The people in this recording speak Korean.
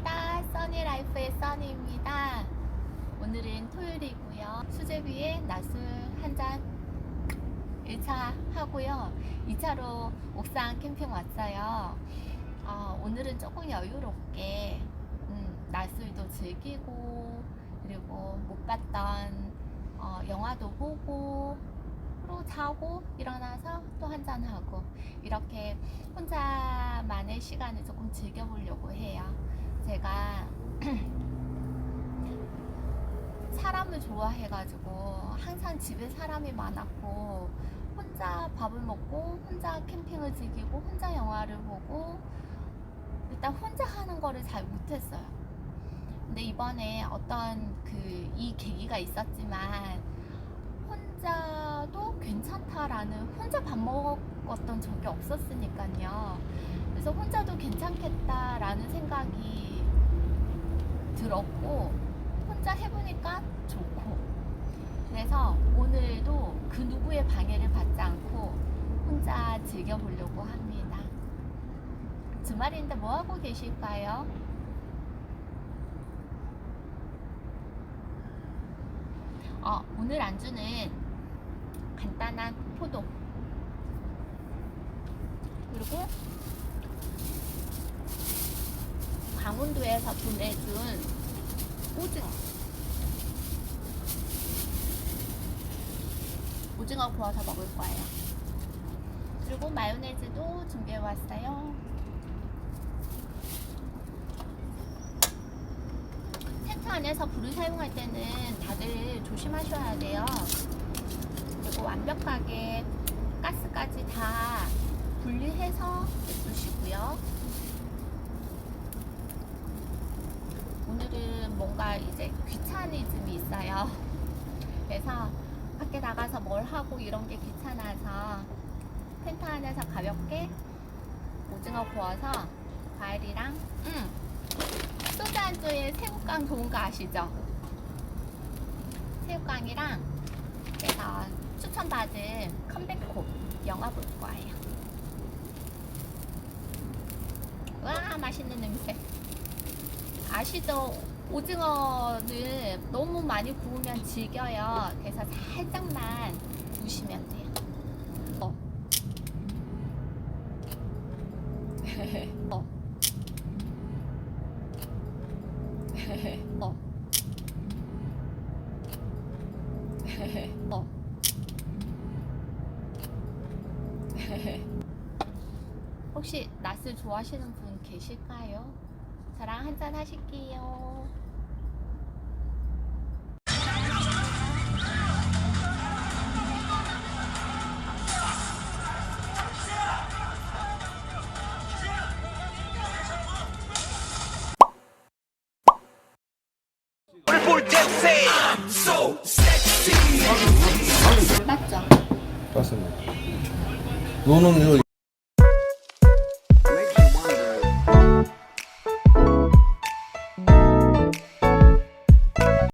반갑습니다. 써니라이프의 써니입니다. 오늘은 토요일이고요. 수제비에 낮술 한잔 1차 하고요. 2차로 옥상 캠핑 왔어요. 어, 오늘은 조금 여유롭게 음, 낮술도 즐기고 그리고 못 봤던 어, 영화도 보고 자고 일어나서 또 한잔 하고 이렇게 혼자만의 시간을 조금 즐겨보려고 해요. 제가 사람을 좋아해가지고 항상 집에 사람이 많았고 혼자 밥을 먹고 혼자 캠핑을 즐기고 혼자 영화를 보고 일단 혼자 하는 거를 잘 못했어요. 근데 이번에 어떤 그 이 계기가 있었지만 혼자도 괜찮다라는 혼자 밥 먹었던 적이 없었으니까요. 그래서 혼자도 괜찮겠다라는 생각이 들었고 혼자 해보니까 좋고 그래서 오늘도 그 누구의 방해를 받지 않고 혼자 즐겨보려고 합니다. 주말인데 뭐 하고 계실까요? 어, 오늘 안주는 간단한 포도. 그리고 강원도에서 보내준 오징어. 오징어 구워서 먹을 거예요. 그리고 마요네즈도 준비해 왔어요. 텐트 안에서 불을 사용할 때는 다들 조심하셔야 돼요 완벽하게 가스까지 다 분리해서 냅두시고요. 오늘은 뭔가 이제 귀차니즘이 있어요. 그래서 밖에 나가서 뭘 하고 이런 게 귀찮아서 텐트 안에서 가볍게 오징어 구워서 과일이랑 음, 소주 안주에 새우깡 좋은 거 아시죠? 새우깡이랑 그래서 추천받은 컴백콕 영화 볼 거예요. 와 맛있는 냄새. 아시죠? 오징어는 너무 많이 구우면 질겨요. 그래서 살짝만 구우시면 돼요. 어. 어. 어. 어. 혹시 낯을 좋아하시는 분 계실까요? 저랑 한잔 하실게요. 맞죠? 맞습니다. 너는 이거